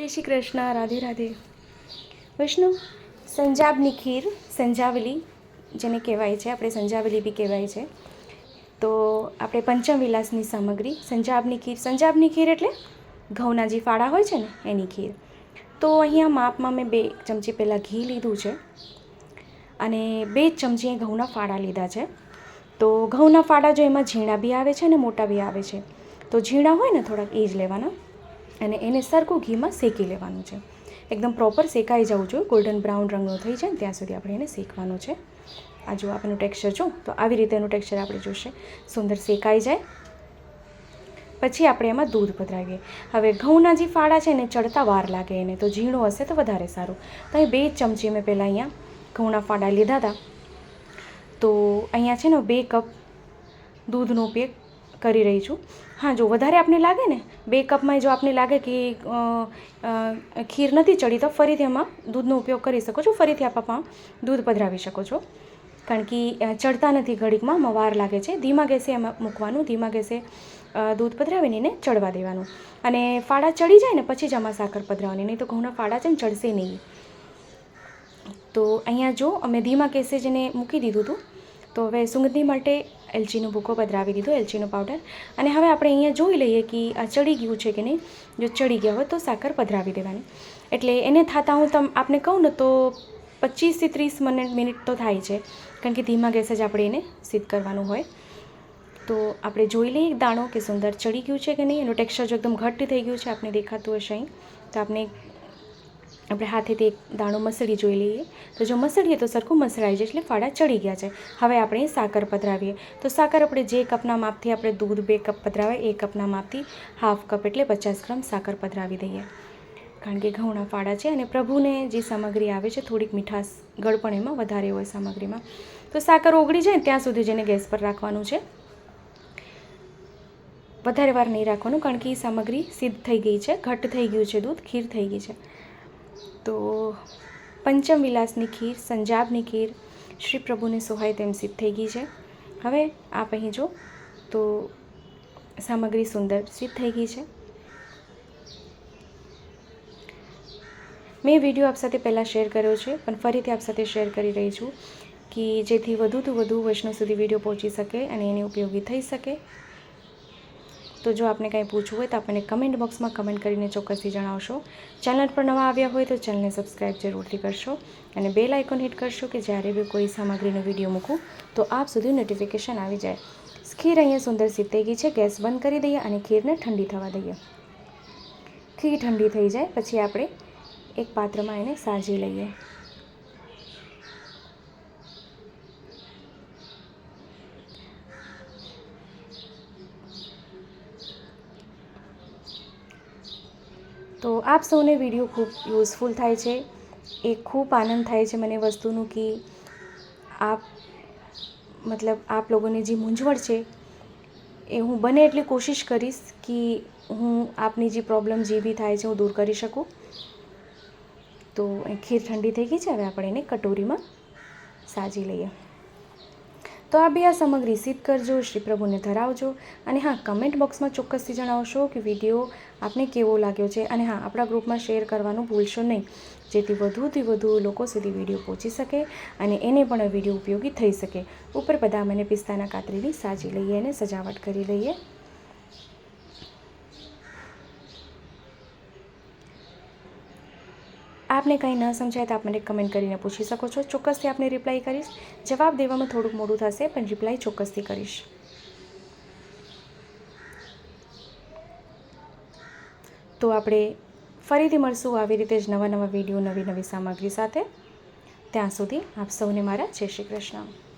જય શ્રી કૃષ્ણ, રાધે રાધે. વૈષ્ણવ સંજાબની ખીર, સંજાવલી જેને કહેવાય છે, આપણે સંજાવલી બી કહેવાય છે. તો આપણે પંચમ વિલાસની સામગ્રી, સંજાબની ખીર. સંજાબની ખીર એટલે ઘઉંના જે ફાળા હોય છે ને, એની ખીર. તો અહીંયા માપમાં મેં બે ચમચી પહેલાં ઘી લીધું છે અને બે ચમચી ઘઉંના ફાળા લીધા છે. તો ઘઉંના ફાળા જો એમાં ઝીણા બી આવે છે અને મોટા બી આવે છે, તો ઝીણા હોય ને થોડાક, એ જ લેવાના. અને એને સરખું ઘીમાં શેકી લેવાનું છે. એકદમ પ્રોપર શેકાઈ જવું જોઈએ. ગોલ્ડન બ્રાઉન રંગનો થઈ જાય ત્યાં સુધી આપણે એને શેકવાનું છે. આ જો આપણું ટેક્સચર જો. તો આવી રીતે એનું ટેક્સચર આપણે જોશે. સુંદર શેકાઈ જાય. પછી આપણે એમાં દૂધ પધરાવીએ. હવે ઘઉંના જે ફાળા છે ને ચડતા વાર લાગે એને, તો ઝીણો હશે તો વધારે સારું. તો અહીં બે ચમચી મેં પહેલાં અહીંયા ઘઉંના ફાળા લીધા હતા. તો અહીંયા છે ને બે કપ દૂધનો ઉપયોગ કરી રહી છું. હા, જો વધારે આપને લાગે ને, બે કપમાં જો આપને લાગે કે ખીર નથી ચડી, તો ફરીથી એમાં દૂધનો ઉપયોગ કરી શકો છો. ફરીથી આપમાં દૂધ પધરાવી શકો છો. કારણ કે ચડતા નથી ઘડીકમાં વાર લાગે છે. ધીમા ગેસે એમાં મૂકવાનું, ધીમા ગેસે દૂધ પધરાવીને એને ચડવા દેવાનું. અને ફાડા ચડી જાય ને, પછી જ આમાં સાકર પધરાવવાની નહીં તો ઘઉંના ફાડા છે ને, ચડશે નહીં. તો અહીંયા જો અમે ધીમા કેસે એને મૂકી દીધું હતું. તો હવે સુગંધી માટે એલચીનો ભૂકો પધરાવી દીધો, એલચીનો પાવડર અને હવે આપણે અહીંયા જોઈ લઈએ કે આ ચડી ગયું છે કે નહીં. જો ચડી ગયા હોય તો સાકર પધરાવી દેવાની. એટલે એને થતાં હું તમ આપને કહું ને તો પચીસથી ત્રીસ મિનિટ મિનિટ તો થાય છે. કારણ કે ધીમા ગેસ જ આપણે એને સિદ્ધ કરવાનું હોય. તો આપણે જોઈ લઈએ દાણો કે સુંદર ચડી ગયું છે કે નહીં. એનું ટેક્સચર જો એકદમ ઘટ્ટ થઈ ગયું છે આપણે દેખાતું હશે અહીં. તો આપણે આપણે હાથેથી એક દાણો મસળી જોઈ લઈએ. તો જો મસળીએ તો સરખું મસળાઈ જાય એટલે ફાડા ચડી ગયા છે. હવે આપણે સાકર પધરાવીએ. તો સાકર આપણે જે કપના માપથી આપણે દૂધ બે કપ પધરાવે એ કપના માપથી હાફ કપ એટલે પચાસ ગ્રામ સાકર પધરાવી દઈએ. કારણ કે ઘઉંના ફાડા છે અને પ્રભુને જે સામગ્રી આવે છે થોડીક મીઠાશ ગળપણ એમાં વધારે હોય સામગ્રીમાં. તો સાકર ઓગળી જાય ત્યાં સુધી જેને ગેસ પર રાખવાનું છે. વધારે વાર નહીં રાખવાનું કારણ કે એ સામગ્રી સિદ્ધ થઈ ગઈ છે, ઘટ્ટ થઈ ગયું છે દૂધ, ખીર થઈ ગઈ છે. તો પંચમ વિલાસની ખીર, સંજાબની ખીર શ્રી પ્રભુને સોહાય તેમ સિદ્ધ થઈ ગઈ છે. હવે આપ અહીં જો તો સામગ્રી સુંદર સિદ્ધ થઈ ગઈ છે. મેં વીડિયો આપ સાથે પહેલાં શેર કર્યો છે, પણ ફરીથી આપ સાથે શેર કરી રહી છું કે જેથી વધુથી વધુ વૈષ્ણવ સુધી વીડિયો પહોંચી શકે અને એની ઉપયોગી થઈ શકે. તો જો આપને કંઈ પૂછવું હોય તો આપણને કમેન્ટ બોક્સમાં કમેન્ટ કરીને ચોક્કસથી જણાવશો. ચેનલ પર નવા આવ્યા હોય તો ચેનલને સબસ્ક્રાઈબ જરૂરથી કરશો અને બેલ આઇકોન હિટ કરશો કે જ્યારે બી કોઈ સામગ્રીનો વીડિયો મૂકું તો આપ સુધી નોટિફિકેશન આવી જાય. ખીર અહીંયા સુંદર સિદ્ધ ગઈ છે. ગેસ બંધ કરી દઈએ અને ખીરને ઠંડી થવા દઈએ. ખીર ઠંડી થઈ જાય, પછી આપણે એક પાત્રમાં એને સાજી લઈએ. તો આપ સૌને વીડિયો ખૂબ યુઝફુલ થાય છે. એ ખૂબ આનંદ થાય છે મને વસ્તુનું કે આપ, મતલબ આપ લોકોને જે મૂંઝવણ છે, એ હું બને એટલી કોશિશ કરીશ કે હું આપની જે પ્રોબ્લેમ જે બી થાય છે હું દૂર કરી શકું. તો ખીર ઠંડી થઈ ગઈ છે, હવે આપણે એને કટોરીમાં સાજી લઈએ. તો આ બી આ સામગ્રી સિદ્ધ કરજો, શ્રી પ્રભુને ધરાવજો અને હા કમેન્ટ બોક્સમાં ચોક્કસથી જણાવશો કે વીડિયો આપને કેવો લાગ્યો છે અને હા, આપણા ગ્રુપમાં શેર કરવાનું ભૂલશો નહીં. જેથી વધુથી વધુ લોકો સુધી વીડિયો પહોંચી શકે અને એને પણ વીડિયો ઉપયોગી થઈ શકે. ઉપર બધા મને પિસ્તાના કાતરીની સાજી લઈએ અને સજાવટ કરી લઈએ. આપને કંઈ ન સમજાય તો આપ મને કમેન્ટ કરીને પૂછી શકો છો. ચોક્કસથી આપને રિપ્લાય કરીશ. જવાબ દેવામાં થોડુંક મોડું થશે, પણ રિપ્લાય ચોક્કસથી કરીશ. તો આપણે ફરીથી મળશું આવી રીતે જ નવા નવા વીડિયો, નવી નવી સામગ્રી સાથે. ત્યાં સુધી આપ સૌને મારા જય શ્રી કૃષ્ણ.